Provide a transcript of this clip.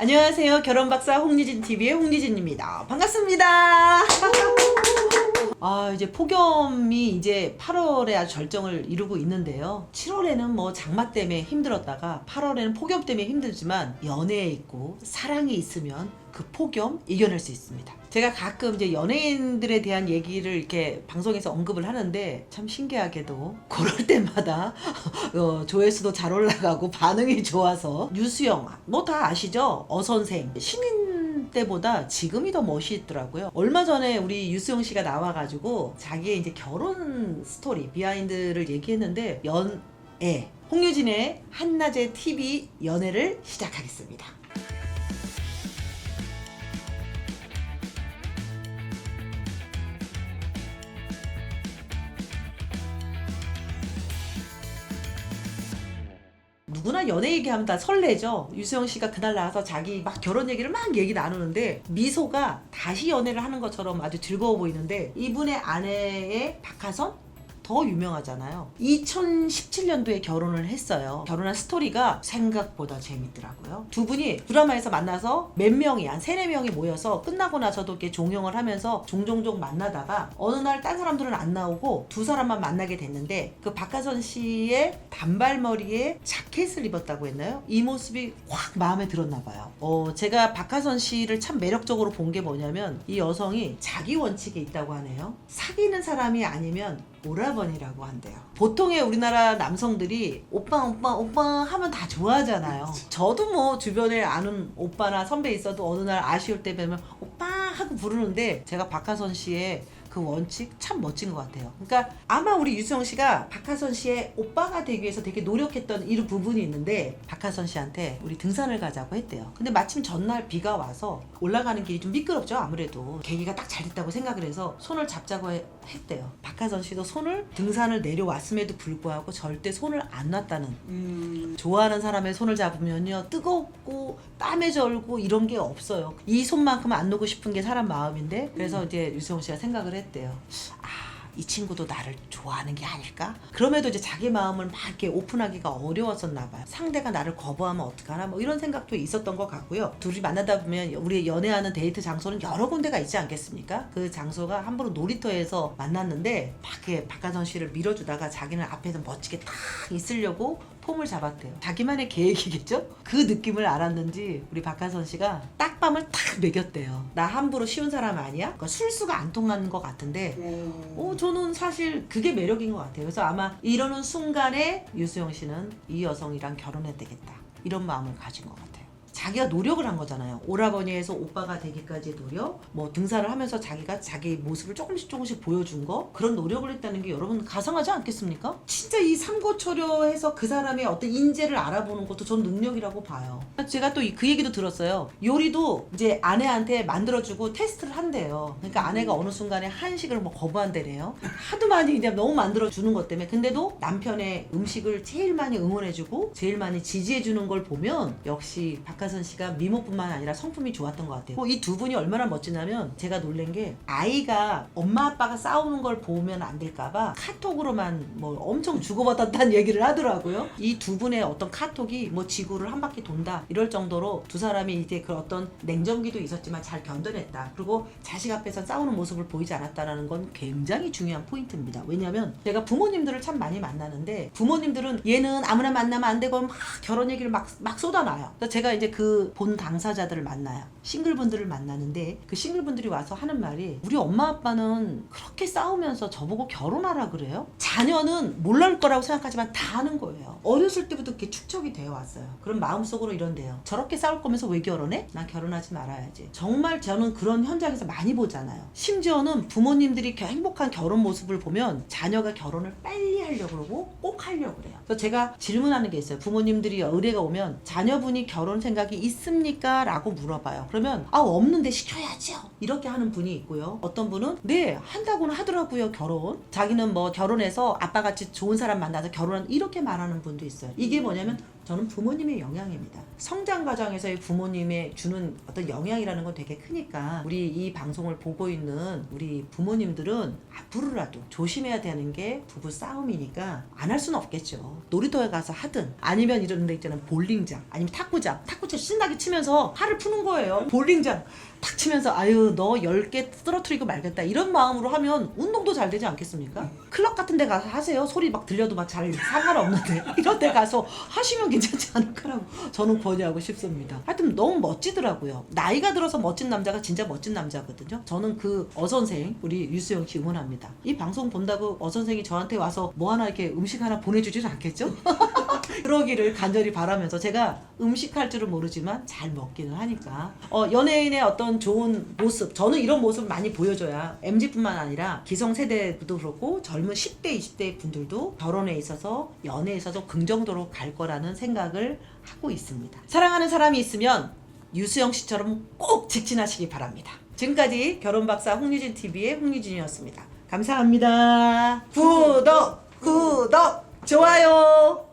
안녕하세요. 결혼 박사 홍리진 TV의 홍리진입니다. 반갑습니다. 아, 이제 폭염이 이제 8월에 아주 절정을 이루고 있는데요. 7월에는 뭐 장마 때문에 힘들었다가 8월에는 폭염 때문에 힘들지만 연애에 있고 사랑이 있으면 그 폭염 이겨낼 수 있습니다. 제가 가끔 이제 연예인들에 대한 얘기를 이렇게 방송에서 언급을 하는데 참 신기하게도 그럴 때마다 어, 조회수도 잘 올라가고 반응이 좋아서 유수영 뭐 다 아시죠? 어선생 신인 때보다 지금이 더 멋있더라고요. 얼마 전에 우리 유수영 씨가 나와가지고 자기의 이제 결혼 스토리 비하인드를 얘기했는데 연애 홍유진의 한낮의 TV 연애를 시작하겠습니다. 누구나 연애 얘기하면 다 설레죠. 유수영 씨가 그날 나와서 자기 막 결혼 얘기를 막 얘기 나누는데 미소가 다시 연애를 하는 것처럼 아주 즐거워 보이는데 이분의 아내의 박하선 더 유명하잖아요. 2017년도에 결혼을 했어요. 결혼한 스토리가 생각보다 재밌더라고요. 두 분이 드라마에서 만나서 몇 명이, 한 세네 명이 모여서 끝나고 나서도 이렇게 종영을 하면서 종종종 만나다가 어느 날 딴 사람들은 안 나오고 두 사람만 만나게 됐는데 그 박하선 씨의 단발머리에 자켓을 입었다고 했나요? 이 모습이 확 마음에 들었나 봐요. 어, 제가 박하선 씨를 참 매력적으로 본 게 뭐냐면 이 여성이 자기 원칙에 있다고 하네요. 사귀는 사람이 아니면 오라버니라고 한대요. 보통의 우리나라 남성들이 오빠 오빠 오빠 하면 다 좋아하잖아요. 저도 뭐 주변에 아는 오빠나 선배 있어도 어느 날 아쉬울 때 뵈면 오빠 하고 부르는데 제가 박하선 씨의 그 원칙 참 멋진 것 같아요. 그러니까 아마 우리 유수영 씨가 박하선 씨의 오빠가 되기 위해서 되게 노력했던 이런 부분이 있는데 박하선 씨한테 우리 등산을 가자고 했대요. 근데 마침 전날 비가 와서 올라가는 길이 좀 미끄럽죠. 아무래도 계기가 딱 잘 됐다고 생각을 해서 손을 잡자고 해- 했대요. 박하선 씨도 손을 등산을 내려왔음에도 불구하고 절대 손을 안 놨다는 음, 좋아하는 사람의 손을 잡으면요 뜨겁고 땀에 절고 이런 게 없어요 이 손만큼 안 놓고 싶은 게 사람 마음인데 그래서 이제 유수영 씨가 생각을 했대요 아 이 친구도 나를 좋아하는 게 아닐까? 그럼에도 이제 자기 마음을 막 이렇게 오픈하기가 어려웠었나 봐요. 상대가 나를 거부하면 어떡하나? 뭐 이런 생각도 있었던 것 같고요. 둘이 만나다 보면 우리 연애하는 데이트 장소는 여러 군데가 있지 않겠습니까? 그 장소가 함부로 놀이터에서 만났는데 막 이렇게 박하선 씨를 밀어주다가 자기는 앞에서 멋지게 딱 있으려고 폼을 잡았대요. 자기만의 계획이겠죠? 그 느낌을 알았는지 우리 박하선 씨가 딱밤을 탁 먹였대요. 나 함부로 쉬운 사람 아니야? 그러니까 술수가 안 통하는 것 같은데 어, 저는 사실 그게 매력인 것 같아요. 그래서 아마 이러는 순간에 유수영 씨는 이 여성이랑 결혼해야 되겠다. 이런 마음을 가진 것 같아요. 자기가 노력을 한 거잖아요. 오라버니에서 오빠가 되기까지의 노력, 뭐 등산을 하면서 자기가 자기 모습을 조금씩 조금씩 보여준 거 그런 노력을 했다는 게 여러분 가상하지 않겠습니까? 진짜 이 삼고초려해서 그 사람의 어떤 인재를 알아보는 것도 전 능력이라고 봐요. 제가 또 그 얘기도 들었어요. 요리도 이제 아내한테 만들어주고 테스트를 한대요. 그러니까 아내가 어느 순간에 한식을 뭐 거부한대래요. 하도 많이 이제 너무 만들어주는 것 때문에 근데도 남편의 음식을 제일 많이 응원해주고 제일 많이 지지해주는 걸 보면 역시 박하선 씨가 미모뿐만 아니라 성품이 좋았던 것 같아요. 이 두 분이 얼마나 멋지냐면 제가 놀란 게 아이가 엄마 아빠가 싸우는 걸 보면 안 될까봐 카톡으로만 뭐 엄청 주고받았다는 얘기를 하더라고요. 이 두 분의 어떤 카톡이 뭐 지구를 한 바퀴 돈다 이럴 정도로 두 사람이 이제 그 어떤 냉정기도 있었지만 잘 견뎌냈다. 그리고 자식 앞에서 싸우는 모습을 보이지 않았다라는 건 굉장히 중요한 포인트입니다. 왜냐면 제가 부모님들을 참 많이 만나는데 부모님들은 얘는 아무나 만나면 안 되고 막 결혼 얘기를 막, 막 쏟아놔요. 제가 이제 그 본 당사자들을 만나요. 싱글분들을 만나는데 그 싱글분들이 와서 하는 말이 우리 엄마 아빠는 그렇게 싸우면서 저보고 결혼하라 그래요? 자녀는 몰랄 거라고 생각하지만 다 아는 거예요. 어렸을 때부터 이렇게 축적이 되어 왔어요. 그럼 마음속으로 이런데요. 저렇게 싸울 거면서 왜 결혼해? 난 결혼하지 말아야지. 정말 저는 그런 현장에서 많이 보잖아요. 심지어는 부모님들이 겨- 행복한 결혼 모습을 보면 자녀가 결혼을 빨리 하려고 그러고 꼭 하려고 그래요. 그래서 제가 질문하는 게 있어요. 부모님들이 의뢰가 오면 자녀분이 결혼 생각 이 있습니까? 라고 물어봐요. 그러면 아 없는데 시켜야죠. 이렇게 하는 분이 있고요. 어떤 분은 네 한다고는 하더라고요 결혼. 자기는 뭐 결혼해서 아빠같이 좋은 사람 만나서 결혼한 이렇게 말하는 분도 있어요. 이게 뭐냐면 저는 부모님의 영향입니다. 성장 과정에서의 부모님의 주는 어떤 영향이라는 건 되게 크니까 우리 이 방송을 보고 있는 우리 부모님들은 앞으로라도 조심해야 되는 게 부부 싸움이니까 안 할 수는 없겠죠. 놀이터에 가서 하든 아니면 이런 데 있잖아요. 볼링장 아니면 탁구장. 탁구장 신나게 치면서 팔을 푸는 거예요. 볼링장 탁 치면서 아유 너 10개 쓰러뜨리고 말겠다. 이런 마음으로 하면 운동도 잘 되지 않겠습니까? 클럽 같은 데 가서 하세요. 소리 막 들려도 막 잘 상관없는데. 이런 데 가서 하시면 괜찮지 않을까라고 저는 권유하고 싶습니다. 하여튼 너무 멋지더라고요. 나이가 들어서 멋진 남자가 진짜 멋진 남자거든요. 저는 그 어선생 우리 유수영 씨 응원합니다. 이 방송 본다고 어선생이 저한테 와서 뭐 하나 이렇게 음식 하나 보내주지는 않겠죠? 그러기를 간절히 바라면서 제가 음식할 줄은 모르지만 잘 먹기는 하니까. 어, 연예인의 어떤 좋은 모습 저는 이런 모습 많이 보여줘야 MZ뿐만 아니라 기성세대도 그렇고 젊은 10대 20대 분들도 결혼에 있어서 연애에 있어서 긍정도로 갈 거라는 생각을 하고 있습니다. 사랑하는 사람이 있으면 유수영 씨처럼 꼭 직진하시기 바랍니다. 지금까지 결혼박사 홍유진 TV의 홍유진이었습니다. 감사합니다. 구독 구독 좋아요